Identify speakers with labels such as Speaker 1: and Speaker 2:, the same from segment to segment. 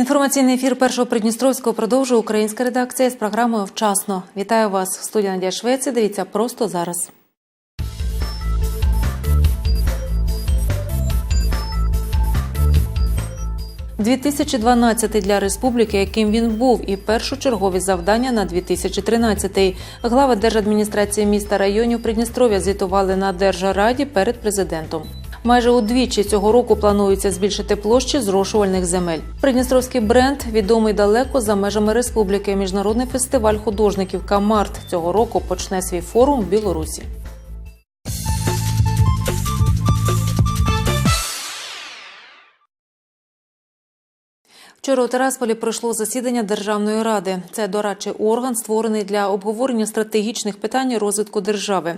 Speaker 1: Інформаційний ефір першого Придністровського продовжує українська редакція з програмою Вчасно. Вітаю вас в студії Надія Швеція. Дивіться просто зараз. «2012 для республіки, яким він був, і першочергові завдання на 2013-й. Глава держадміністрації міста районів Придністров'я звітували на Держраді перед президентом. Майже удвічі цього року планується збільшити площі зрошувальних земель. Придністровський бренд відомий далеко за межами республіки. Міжнародний фестиваль художників Камарт цього року почне свій форум в Білорусі. Вчора у Терасполі пройшло засідання Державної ради. Це дорадчий орган, створений для обговорення стратегічних питань розвитку держави.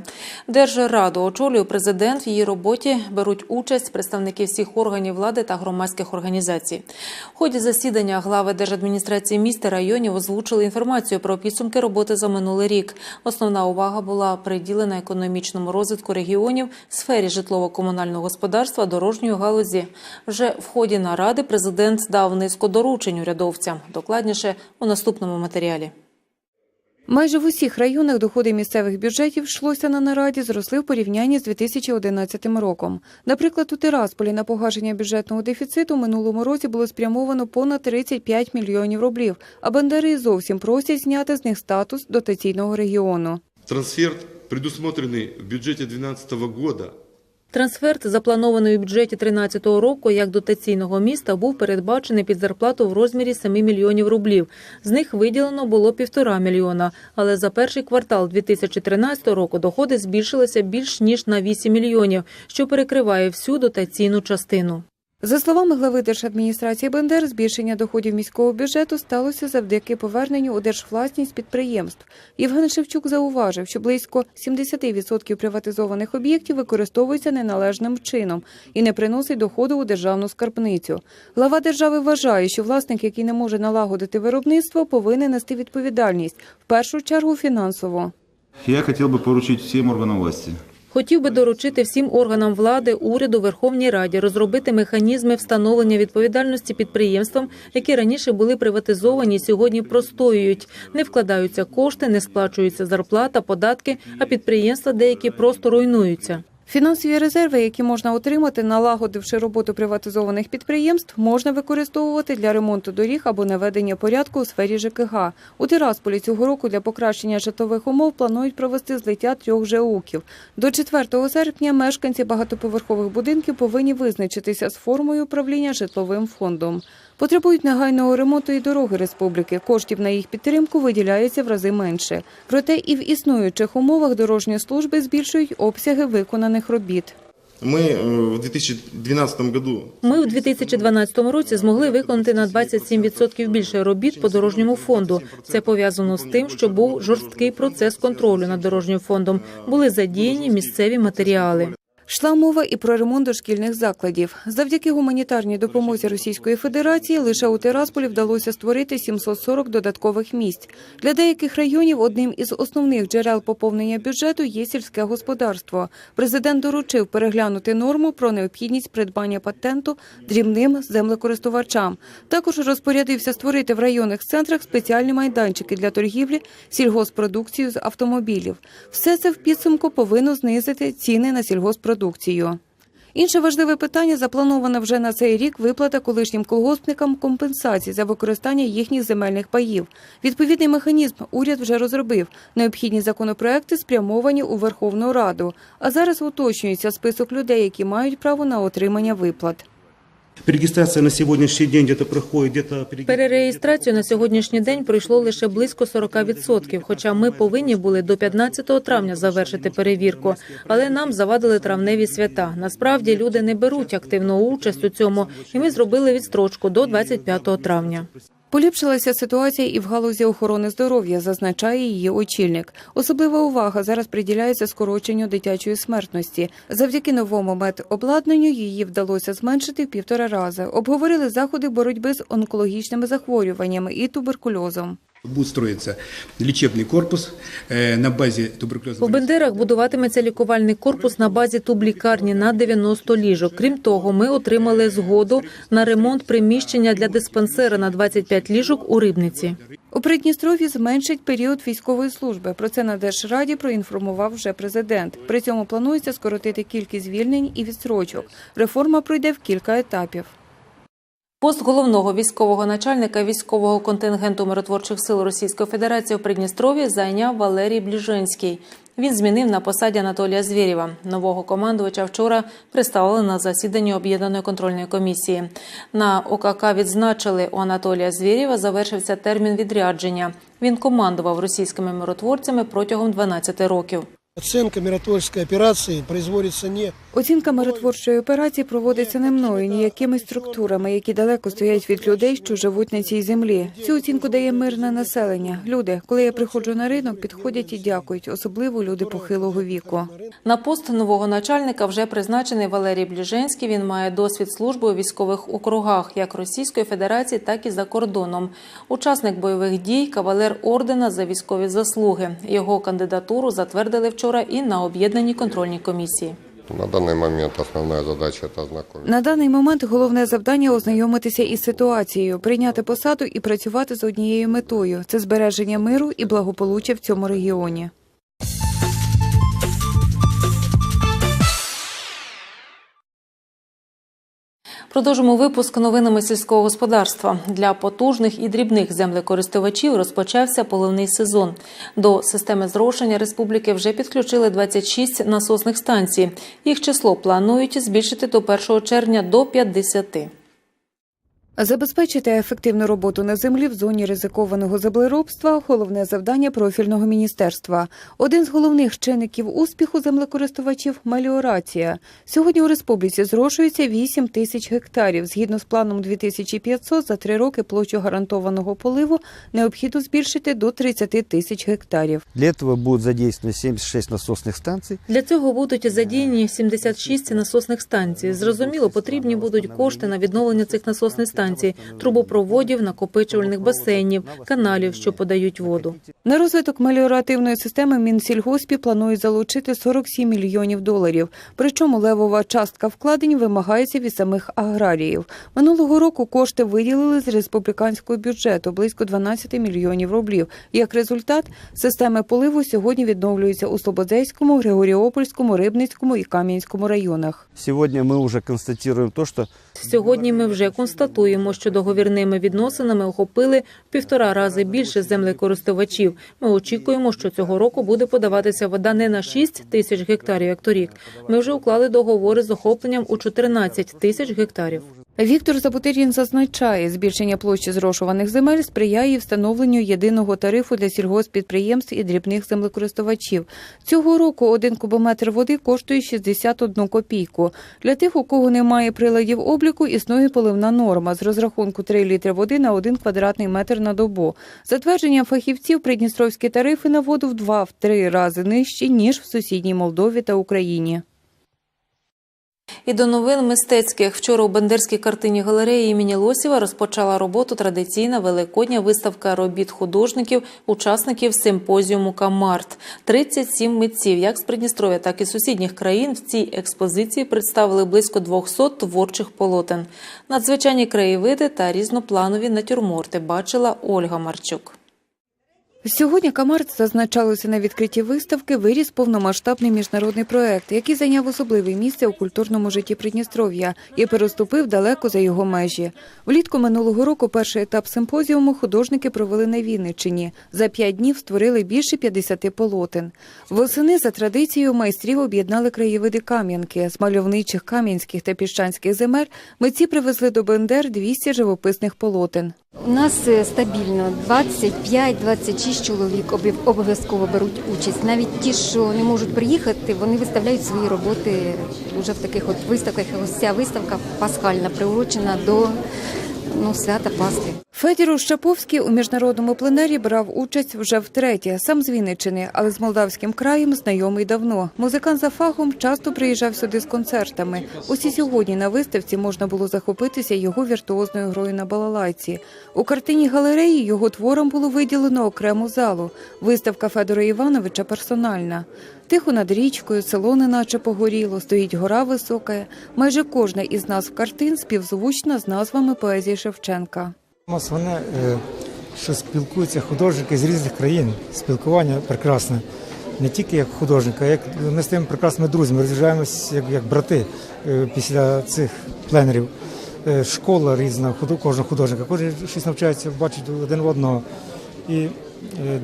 Speaker 1: Держраду очолює президент. В її роботі беруть участь представники всіх органів влади та громадських організацій. В ході засідання глави держадміністрації міста районів озвучили інформацію про підсумки роботи за минулий рік. Основна увага була приділена економічному розвитку регіонів, сфері житлово-комунального господарства, дорожньої галузі. Вже в ході наради президент дав низку доручень урядовцям. Докладніше у наступному матеріалі.
Speaker 2: Майже в усіх районах доходи місцевих бюджетів йшлося на нараді, зросли в порівнянні з 2011 роком. Наприклад, у Тирасполі на погашення бюджетного дефіциту минулому році було спрямовано понад 35 мільйонів рублів, а бандери зовсім просять зняти з них статус дотаційного регіону.
Speaker 3: Трансфер, предусмотренный в бюджете 2012 года,
Speaker 1: Трансферт, запланований у бюджеті 2013 року як дотаційного міста, був передбачений під зарплату в розмірі 7 мільйонів рублів. З них виділено було півтора мільйона. Але за перший квартал 2013 року доходи збільшилися більш ніж на 8 мільйонів, що перекриває всю дотаційну частину.
Speaker 2: За словами глави Держадміністрації Бендер, збільшення доходів міського бюджету сталося завдяки поверненню у держвласність підприємств. Євген Шевчук зауважив, що близько 70% приватизованих об'єктів використовуються неналежним чином і не приносить доходу у державну скарбницю. Глава держави вважає, що власник, який не може налагодити виробництво, повинен нести відповідальність в першу чергу фінансово.
Speaker 4: Я хотел бы поручить всем органам власти
Speaker 1: Хотів би доручити всім органам влади, уряду, Верховній Раді розробити механізми встановлення відповідальності підприємствам, які раніше були приватизовані, сьогодні простоюють, не вкладаються кошти, не сплачуються зарплата, податки, а підприємства деякі просто руйнуються.
Speaker 2: Фінансові резерви, які можна отримати, налагодивши роботу приватизованих підприємств, можна використовувати для ремонту доріг або наведення порядку у сфері ЖКГ. У Тирасполі цього року для покращення житлових умов планують провести злиття трьох ЖЕУКів. До 4 серпня мешканці багатоповерхових будинків повинні визначитися з формою управління житловим фондом. Потребують негайного ремонту і дороги республіки. Коштів на їх підтримку виділяється в рази менше. Проте і в існуючих умовах дорожні служби збільшують обсяги виконаних робіт.
Speaker 3: мы э, в 2012 году
Speaker 1: Ми у 2012 році змогли виконати на 27% більше робіт по дорожньому фонду. Це пов'язано з тим, що був жорсткий процес контролю над дорожнім фондом. Були задіяні місцеві матеріали.
Speaker 2: Йшла мова і про ремонт дошкільних закладів. Завдяки гуманітарній допомозі Російської Федерації лише у Тирасполі вдалося створити 740 додаткових місць. Для деяких районів одним із основних джерел поповнення бюджету є сільське господарство. Президент доручив переглянути норму про необхідність придбання патенту дрібним землекористувачам. Також розпорядився створити в районних центрах спеціальні майданчики для торгівлі сільгоспродукцією з автомобілів. Все це в підсумку повинно знизити ціни на сільгоспродукцію. Інше важливе питання заплановане вже на цей рік виплата колишнім колгоспникам компенсацій за використання їхніх земельних паїв. Відповідний механізм уряд вже розробив. Необхідні законопроекти спрямовані у Верховну Раду. А зараз уточнюється список людей, які мають право на отримання виплат.
Speaker 5: Перерегистрация на сегодняшний день где-то проходит где-то...
Speaker 1: Перереєстрацію на сьогоднішній день пройшло лише близько 40%, хоча ми повинні були до 15 травня завершити перевірку, але нам завадили травневі свята. Насправді люди не беруть активну участь у цьому, і ми зробили відстрочку до 25 травня.
Speaker 2: Поліпшилася ситуація і в галузі охорони здоров'я, зазначає її очільник. Особлива увага зараз приділяється скороченню дитячої смертності. Завдяки новому медобладнанню її вдалося зменшити в півтора рази. Обговорили заходи боротьби з онкологічними захворюваннями і туберкульозом.
Speaker 6: Будет строиться лечебный корпус э, на базе
Speaker 1: У
Speaker 6: туберкулезного
Speaker 1: Бендерах будуватиметься лікувальний корпус на базі тублікарні на 90 ліжок. Крім того, ми отримали згоду на ремонт приміщення для диспансера на 25 ліжок у Рибниці.
Speaker 2: У Придністров'ї зменшать період військової служби. Про це на Держраді проінформував вже президент. При цьому планується скоротити кількість звільнень і відстрочок. Реформа пройде в кілька етапів.
Speaker 1: Пост головного військового начальника військового контингенту миротворчих сил Російської Федерації в Придністров'ї зайняв Валерій Бліжинський. Він змінив на посаді Анатолія Звєрєва. Нового командувача вчора представили на засіданні об'єднаної контрольної комісії. На ОКК відзначили, у Анатолія Звєрєва завершився термін відрядження. Він командував російськими миротворцями протягом 12 років.
Speaker 7: Оценка миротворческой операции производится не
Speaker 2: Оцінка миротворчої операції проводиться не мною, ні якимись структурами, які далеко стоять від людей, що живуть на цій землі. Цю оцінку дає мирне населення. Люди, коли я приходжу на ринок, підходять і дякують, особливо люди похилого віку.
Speaker 1: На пост нового начальника вже призначений Валерій Бліженський. Він має досвід служби у військових округах як Російської Федерації, так і за кордоном. Учасник бойових дій, кавалер ордена за військові заслуги. Його кандидатуру затвердили вчора і на об'єднаній контрольній комісії.
Speaker 8: На даний момент основна задача – та знакомі
Speaker 2: На даний момент головне завдання ознайомитися із ситуацією, прийняти посаду і працювати з однією метою це збереження миру і благополуччя в цьому регіоні.
Speaker 1: Продовжимо випуск новинами сільського господарства. Для потужних і дрібних землекористувачів розпочався поливний сезон. До системи зрошення республіки вже підключили 26 насосних станцій. Їх число планують збільшити до 1 червня до 50.
Speaker 2: Забезпечити ефективну роботу на землі в зоні ризикованого землеробства – головне завдання профільного міністерства. Один з головних чинників успіху землекористувачів – меліорація. Сьогодні у республіці зрошується 8 тисяч гектарів. Згідно з планом 2500, за три роки площу гарантованого поливу необхідно збільшити до 30 тисяч гектарів.
Speaker 9: Для этого будут задействованы 76 насосных станций.
Speaker 1: Для цього будуть задіяні 76 насосних станцій. Зрозуміло, потрібні будуть кошти на відновлення цих насосних станцій, трубопроводів, накопичувальних басейнів, каналів, що подають воду.
Speaker 2: На розвиток меліоративної системи Мінсільгоспі планує залучити 47 мільйонів доларів. Причому левова частка вкладень вимагається від самих аграріїв. Минулого року кошти виділили з республіканського бюджету близько 12 мільйонів рублів. Як результат, системи поливу сьогодні відновлюються у Слободзейському, Григоріопольському, Рибницькому і Кам'янському районах.
Speaker 9: Сегодня мы уже констатируем то, что
Speaker 1: Сьогодні ми вже констатуємо, що договірними відносинами охопили в півтора рази більше землекористувачів. Ми очікуємо, що цього року буде подаватися вода не на 6 тисяч гектарів, як торік. Ми вже уклали договори з охопленням у 14 тисяч гектарів.
Speaker 2: Віктор Забутирін зазначає, збільшення площі зрошуваних земель сприяє встановленню єдиного тарифу для сільгоспідприємств і дрібних землекористувачів. Цього року один кубометр води коштує 61 копійку. Для тих, у кого немає приладів обліку, існує поливна норма з розрахунку 3 літри води на 1 квадратний метр на добу. За твердженням фахівців, придністровські тарифи на воду в 2-3 рази нижчі, ніж в сусідній Молдові та Україні.
Speaker 1: І до новин мистецьких вчора у Бендерській картині галереї імені Лосєва розпочала роботу традиційна великодня виставка робіт художників, учасників симпозіуму Камарт. 37 митців, як з Придністров'я, так і сусідніх країн. В цій експозиції представили близько 200 творчих полотен. Надзвичайні краєвиди та різнопланові натюрморти бачила Ольга Марчук.
Speaker 2: Сьогодні Камарт зазначалося на відкритті виставки виріс повномасштабний міжнародний проект, який зайняв особливе місце у культурному житті Придністров'я і переступив далеко за його межі. Влітку минулого року перший етап симпозіуму художники провели на Вінниччині. За п'ять днів створили більше 50 полотен. Восени за традицією майстрів об'єднали краєвиди Кам'янки. З мальовничих кам'янських та піщанських земель митці привезли до Бендер 200 живописних полотен.
Speaker 10: У нас е, стабільно 25-26 чоловік обов'язково беруть участь. Навіть ті, що не можуть приїхати, вони виставляють свої роботи вже в таких от виставках. Ось ця виставка пасхальна, приурочена до ну, свята Пасхи.
Speaker 2: Федір Ущаповський у міжнародному пленері брав участь вже втретє, сам з Вінниччини, але з молдавським краєм знайомий давно. Музикант за фахом часто приїжджав сюди з концертами. Ось і сьогодні на виставці можна було захопитися його віртуозною грою на балалайці. У картині галереї його творам було виділено окрему залу. Виставка Федора Івановича персональна. Тихо над річкою, село неначе погоріло, стоїть гора висока. Майже кожна із назв картин співзвучна з назвами поезії Шевченка.
Speaker 11: Основне, е, що спілкуються художники з різних країн. Спілкування прекрасне. Не тільки як художника, як ми стаємо прекрасними друзями, роз'їжджаємось як, як брати е, після цих пленерів. Е, Школа різна, кожного художника, кожен щось навчається, бачить один в одного. І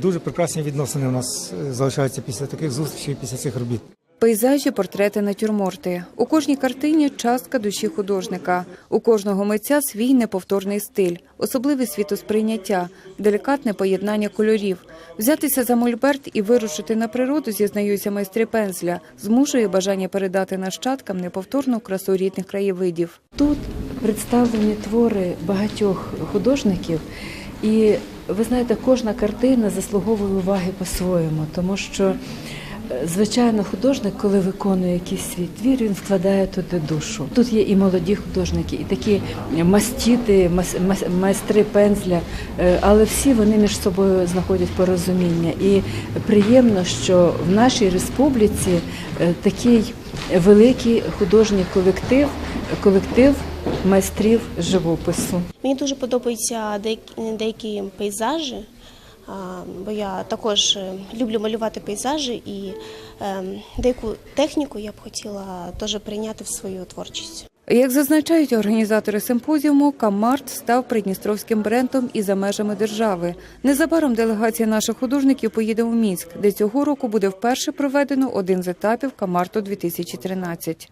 Speaker 11: дуже прекрасні відносини у нас е, залишаються після таких зустрічей, після цих робіт.
Speaker 2: Пейзажі, портрети, натюрморти. У кожній картині частка душі художника. У кожного митця свій неповторний стиль, особливе світосприйняття, делікатне поєднання кольорів. Взятися за мольберт і вирушити на природу, зізнаються майстри пензля, змушує бажання передати нащадкам неповторну красу рідних краєвидів.
Speaker 12: Тут представлені твори багатьох художників, і ви знаєте, кожна картина заслуговує уваги по-своєму, тому що, е, звичайно, художник, коли виконує якийсь свій твір, він вкладає туди душу. Тут є і молоді художники, і такі мастіти, мас- мас- майстри пензля, е, але всі вони між собою знаходять порозуміння. І приємно, що в нашій республіці е, такий великий художній колектив, колектив майстрів живопису.
Speaker 13: Мені дуже подобаються деякі, пейзажі, бо я також е, люблю малювати пейзажі і ем, деяку техніку я б хотіла теж прийняти в свою творчість.
Speaker 2: Як зазначають організатори симпозіуму, Камарт став придністровським брендом і за межами держави. Незабаром делегація наших художників поїде у Мінськ, де цього року буде вперше проведено один з етапів Камарту 2013.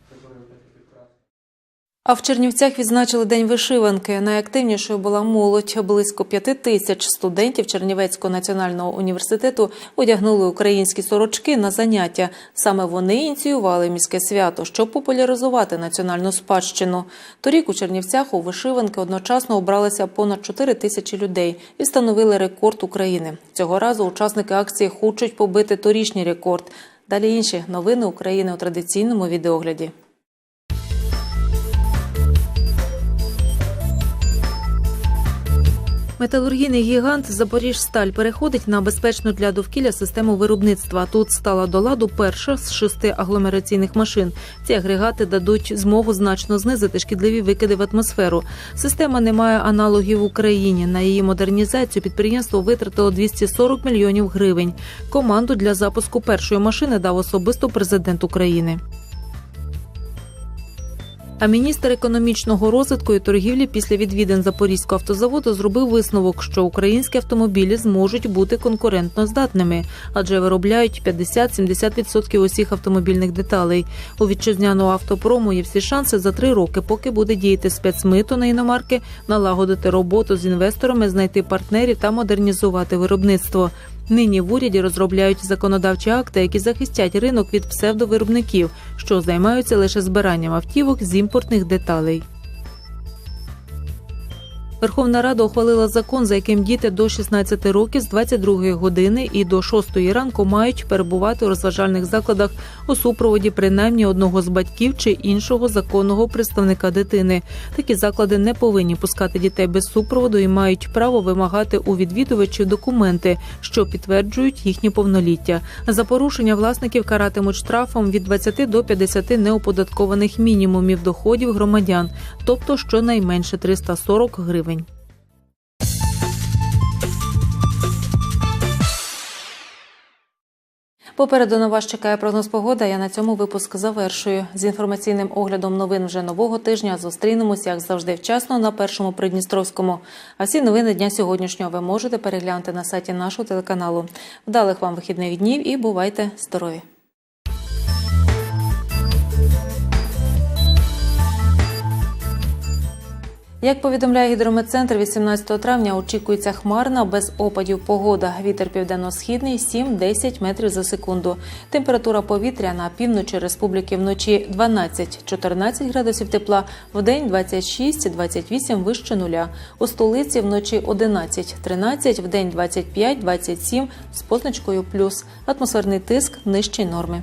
Speaker 1: А в Чернівцях відзначили День вишиванки. Найактивнішою була молодь. Близько п'яти тисяч студентів Чернівецького національного університету одягнули українські сорочки на заняття. Саме вони ініціювали міське свято, щоб популяризувати національну спадщину. Торік у Чернівцях у вишиванки одночасно обралися понад 4 тисячі людей і встановили рекорд України. Цього разу учасники акції хочуть побити торішній рекорд. Далі інші новини України у традиційному відеогляді. Металургійний гігант Запоріжсталь переходить на безпечну для довкілля систему виробництва. Тут стала до ладу перша з шести агломераційних машин. Ці агрегати дадуть змогу значно знизити шкідливі викиди в атмосферу. Система не має аналогів в Україні. На її модернізацію підприємство витратило 240 мільйонів гривень. Команду для запуску першої машини дав особисто президент України. А міністр економічного розвитку і торгівлі після відвідин Запорізького автозаводу зробив висновок, що українські автомобілі зможуть бути конкурентно здатними, адже виробляють 50-70% усіх автомобільних деталей. У вітчизняного автопрому є всі шанси за три роки, поки буде діяти спецмито на іномарки, налагодити роботу з інвесторами, знайти партнерів та модернізувати виробництво. Нині в уряді розробляють законодавчі акти, які захистять ринок від псевдовиробників, що займаються лише збиранням автівок з імпортних деталей. Верховна Рада ухвалила закон, за яким діти до 16 років з 22 години і до 6 ранку мають перебувати у розважальних закладах у супроводі принаймні одного з батьків чи іншого законного представника дитини. Такі заклади не повинні пускати дітей без супроводу і мають право вимагати у відвідувачів документи, що підтверджують їхнє повноліття. За порушення власників каратимуть штрафом від 20 до 50 неоподаткованих мінімумів доходів громадян, тобто щонайменше 340 гривень. Попереду на вас чекає прогноз погода. Я на цьому випуск завершую. З інформаційним оглядом новин вже нового тижня зустрінемось, як завжди, вчасно на першому Придністровському. А всі новини дня сьогоднішнього ви можете переглянути на сайті нашого телеканалу. Вдалих вам вихідних днів і бувайте здорові! Як повідомляє гідрометцентр, 18 травня очікується хмарна без опадів погода. Вітер південно-східний 7-10 метрів за секунду. Температура повітря на півночі республіки вночі 12-14 градусів тепла, вдень 26-28 вище нуля. У столиці вночі 11-13, вдень 25-27 з позначкою плюс. Атмосферний тиск нижчий норми.